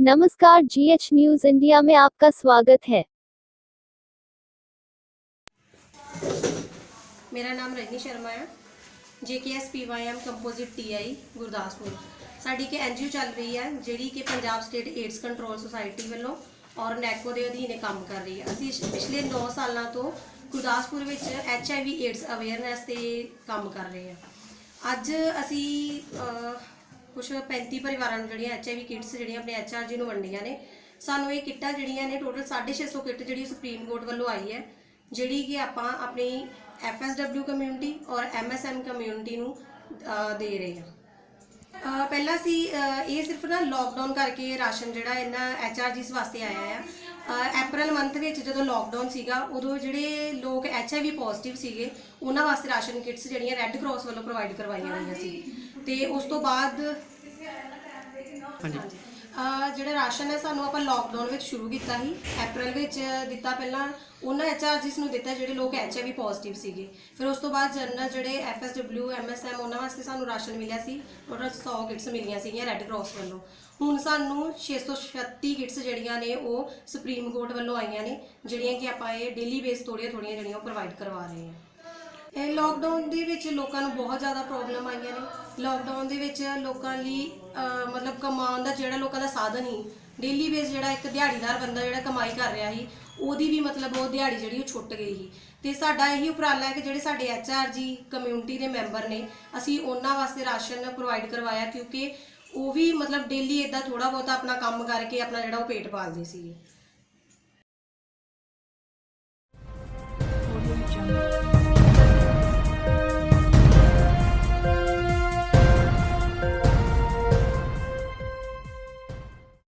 नमस्कार GH news India में आपका स्वागत है ਮੇਰਾ ਨਾਮ ਰਜਨੀ ਸ਼ਰਮਾ ਹੈ ਜੇਕੇਐਸ ਪੀਵਾਈਐਮ ਕੰਪੋਜ਼ਿਟ ਟੀਆਈ ਗੁਰਦਾਸਪੁਰ ਸਾਡੀ ਕਿ ਐਨਜੀਓ ਚੱਲ ਰਹੀ ਹੈ ਜਿਹੜੀ ਕਿ Punjab state AIDS control society ਵੱਲੋਂ ਔਰ ਨੈਕੋ ਦੇ ਅਧੀਨ ਇਹ ਕੰਮ ਕਰ ਰਹੀ ਹੈ ਅਸੀਂ ਸ਼- ਪਿਛਲੇ 9 ਸਾਲਾਂ ਤੋਂ ਗੁਰਦਾਸਪੁਰ ਵਿੱਚ ਐਚਆਈਵੀ ਏਡਸ ਅਵੇਅਰਨੈਸ ਤੇ ਕੰਮ ਕਰ ਰਹੇ ਹਾਂ ਅੱਜ ਅਸੀਂ ਕੁਝ 35 ਪਰਿਵਾਰਾਂ ਨੂੰ ਜਿਹੜੀਆਂ ਐਚਆਈਵੀ ਕਿਟਸ ਜਿਹੜੀਆਂ ਆਪਣੇ ਐਚਆਰਜੀ ਨੂੰ ਵੰਡੀਆਂ ਨੇ, ਸਾਨੂੰ ਇਹ ਕਿੱਟਾਂ ਜਿਹੜੀਆਂ ਨੇ ਟੋਟਲ 650 ਕਿੱਟ ਜਿਹੜੀ ਸੁਪਰੀਮ ਕੋਰਟ ਵੱਲੋਂ ਆਈ ਹੈ, ਜਿਹੜੀ ਕਿ ਆਪਾਂ ਆਪਣੀ ਐਫਐਸਡਬਲਿਊ ਕਮਿਊਨਿਟੀ ਔਰ ਐਮਐਸਐਮ ਕਮਿਊਨਿਟੀ ਨੂੰ ਦੇ ਰਹੇ ਹਾਂ। ਪਹਿਲਾਂ ਸੀ ਇਹ ਸਿਰਫ ਨਾ ਲੋਕਡਾਊਨ ਕਰਕੇ ਰਾਸ਼ਨ ਜਿਹੜਾ ਇਹਨਾਂ ਐਚਆਰਜੀਸ ਵਾਸਤੇ ਆਇਆ ਆ ਅਪ੍ਰੈਲ ਮੰਥ ਵਿੱਚ ਜਦੋਂ ਲੋਕਡਾਊਨ ਸੀਗਾ, ਉਦੋਂ ਜਿਹੜੇ ਲੋਕ ਐਚਆਈਵੀ ਪੋਜ਼ਿਟਿਵ ਸੀਗੇ, ਉਹਨਾਂ ਵਾਸਤੇ ਰਾਸ਼ਨ ਕਿਟਸ ਜਿਹੜੀਆਂ ਰੈੱਡ ਕਰਾਸ ਵੱਲੋਂ ਪ੍ਰੋਵਾਈਡ ਕਰਵਾਈਆਂ ਗਈਆਂ ਸੀ। ਤੇ ਉਸ ਤੋਂ ਬਾਅਦ ਹਾਂਜੀ। ਜਿਹੜਾ ਰਾਸ਼ਨ ਹੈ ਸਾਨੂੰ ਆਪਾਂ ਲੋਕਡਾਊਨ ਵਿੱਚ ਸ਼ੁਰੂ ਕੀਤਾ ਸੀ। ਅਪ੍ਰੈਲ ਵਿੱਚ ਦਿੱਤਾ ਪਹਿਲਾਂ। ਉਹਨਾਂ ਐਚਆਰਜੀਸ ਨੂੰ ਦਿੱਤਾ ਜਿਹੜੇ ਲੋਕ ਐਚਆਈਵੀ ਪੋਜ਼ਿਟਿਵ ਸੀਗੇ। ਫਿਰ ਉਸ ਤੋਂ ਬਾਅਦ ਜਨਰਲ ਜਿਹੜੇ ਐਫਐਸਡਬਲਿਊ ਐਮਐਸਐਮ ਉਹਨਾਂ ਵਾਸਤੇ ਸਾਨੂੰ ਰਾਸ਼ਨ ਮਿਲਿਆ ਸੀ। ਟੋਟਲ 100 ਕਿਟਸ ਮਿਲੀਆਂ ਸੀਗੀਆਂ ਰੈੱਡ ਕਰਾਸ ਵੱਲੋਂ। ਹੁਣ ਸਾਨੂੰ 636 ਕਿਟਸ ਜਿਹੜੀਆਂ ਨੇ ਉਹ ਸੁਪਰੀਮ ਕੋਰਟ ਵੱਲੋਂ ਆਈਆਂ ਨੇ ਜਿਹੜੀਆਂ ਕਿ ਆਪਾਂ ਇਹ ਡੇਲੀ ਬੇਸ ਥੋੜੀਆਂ ਥੋੜੀਆਂ ਜਿਹੜੀਆਂ ਉਹ ਪ੍ਰੋਵਾਈਡ ਕਰਵਾ ਰਹੇ ਹਾਂ। ਇਹ ਲੋਕਡਾਊਨ ਦੇ ਵਿੱਚ ਲੋਕਾਂ ਨੂੰ ਬਹੁਤ ਜ਼ਿਆਦਾ ਪ੍ਰੋਬਲਮ ਆਈਆਂ ਨੇ। ਲੋਕਡਾਊਨ ਦੇ ਵਿੱਚ ਲੋਕਾਂ ਲਈ ਅਹ, ਮਤਲਬ ਕਮਾਉਣ ਦਾ ਜਿਹੜਾ ਲੋਕਾਂ ਦਾ ਸਾਧਨ ਹੀ ਡੇਲੀ ਬੇਸ ਜਿਹੜਾ ਇੱਕ ਦਿਹਾੜੀਦਾਰ ਬੰਦਾ ਜਿਹੜਾ ਕਮਾਈ ਕਰ ਰਿਹਾ ਸੀ ਉਹਦੀ ਵੀ ਮਤਲਬ ਉਹ ਦਿਹਾੜੀ ਜਿਹੜੀ ਉਹ ਛੁੱਟ ਗਈ ਸੀ। ਤੇ ਸਾਡਾ ਇਹੀ ਉਪਰਾਲਾ ਹੈ ਕਿ ਜਿਹੜੇ ਸਾਡੇ ਐਚਆਰਜੀ ਕਮਿਊਨਿਟੀ ਦੇ ਮੈਂਬਰ ਨੇ ਅਸੀਂ ਉਹਨਾਂ ਵਾਸਤੇ ਰਾਸ਼ਨ ਪ੍ਰੋਵਾਈਡ ਕਰਵਾਇਆ ਕਿਉਂਕਿ ਉਹ ਵੀ ਮਤਲਬ ਡੇਲੀ ਇਦਾਂ ਥੋੜਾ ਬਹੁਤਾ ਆਪਣਾ ਕੰਮ ਕਰਕੇ ਆਪਣਾ ਜਿਹੜਾ ਉਹ ਪੇਟ ਪਾਲਦੇ ਸੀਗੇ।